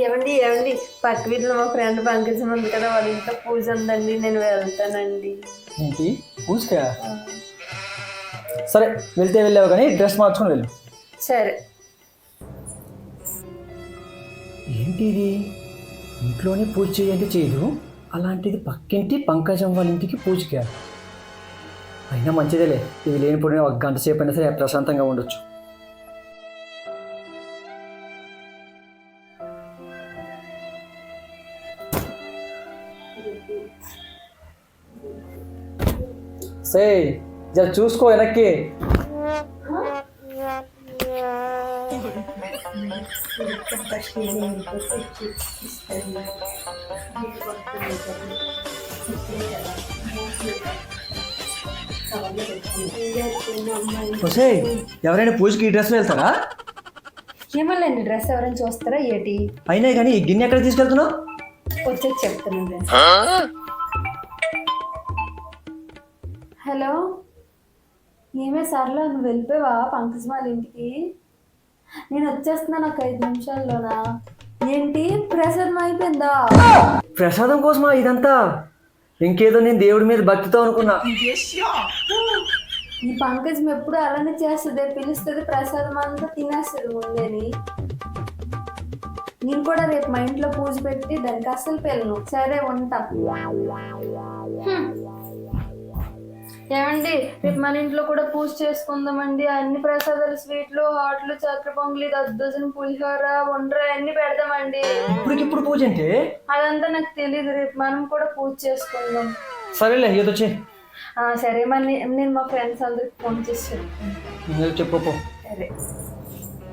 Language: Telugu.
ఏమండి ఏమండి? పక్క వీధిలో మా ఫ్రెండ్ పంకజం ఉంది కదా వాళ్ళ ఇంట్లో పూజ ఉందండి నేను వెళ్తానండి. ఏంటి? పూజకా? సరే వెళ్తే వెళ్ళావు కానీ డ్రెస్ మార్చుకొని వెళ్ళు. సరే. ఏంటి ఇది? ఇంట్లోనే పూజ చేయండి చేయదు. అలాంటిది పక్కింటి పంకజం వాళ్ళ ఇంటికి పూజకా? అయినా మంచిదేలే ఇది లేనిపోయిన ఒక గంట సేపు అయినా సరే ప్రశాంతంగా ఉండొచ్చు. సే జర చూసుకో వెనక్కి ఎవరైనా పూజకి ఈ డ్రెస్లో వెళ్తారా? ఏమల్లండి డ్రెస్ ఎవరైనా చూస్తారా ఏటి? అయినా కానీ ఈ గిన్నె ఎక్కడ తీసుకెళ్తున్నావు? వచ్చేసి చెప్తాను హలో? ఏమే సర్లో నువ్వు వెళ్ళిపోయావా పంకజ్ వాళ్ళ ఇంటికి? నేను వచ్చేస్తున్నాను ఒక ఐదు నిమిషాల్లోనా? ఏంటి? ప్రసాదం అయిపోయిందా? ప్రసాదం కోసమా ఇదంతా? ఇంకేదో నేను దేవుడి మీద భక్తితో అనుకున్నా. ఈ పంకజం ఎప్పుడు అలానే చేస్తుంది పిలుస్తుంది ప్రసాదం అంతా తినేస్తుంది ముందేని. నేను కూడా రేపు మా ఇంట్లో పూజ పెట్టి దానికి అస్సలు పెళ్ళను సరే ఉంటా. ఏమండి రేపు మన ఇంట్లో కూడా పూజ చేసుకుందామండి. అన్ని ప్రసాదాలు స్వీట్లు హాట్లు చక్కెర పొంగలి దద్దోజనం పులిహోర వండ్ర అన్ని పెడదామండి ఇప్పటికిప్పుడు పూజ అంటే? అదంతా నాకు తెలియదు రేపు మనం కూడా పూజ చేసుకుందాం. సరేలే ఏదో సరే మరి నేను మా ఫ్రెండ్స్ అందరికి ఫోన్ చేసి చెప్తాను. చెప్పు పో. సరే.